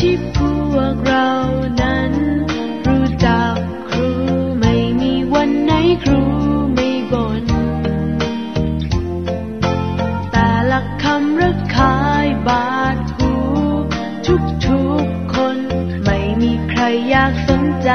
ที่พวกเรานั้น รู้จักครูไม่มีวันไหนครูไม่บน่นแต่ละคำรักคายบาดหูทุกทุกคน ไม่มีใครอยากสนใจ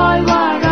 I wanna.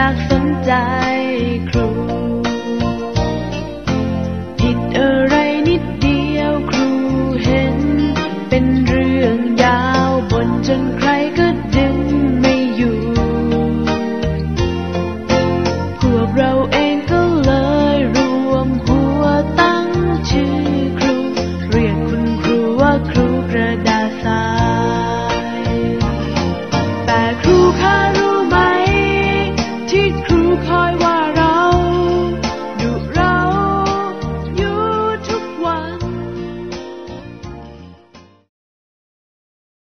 อยากสนใจครู ผิดอะไรนิดเดียวครูเห็นเป็น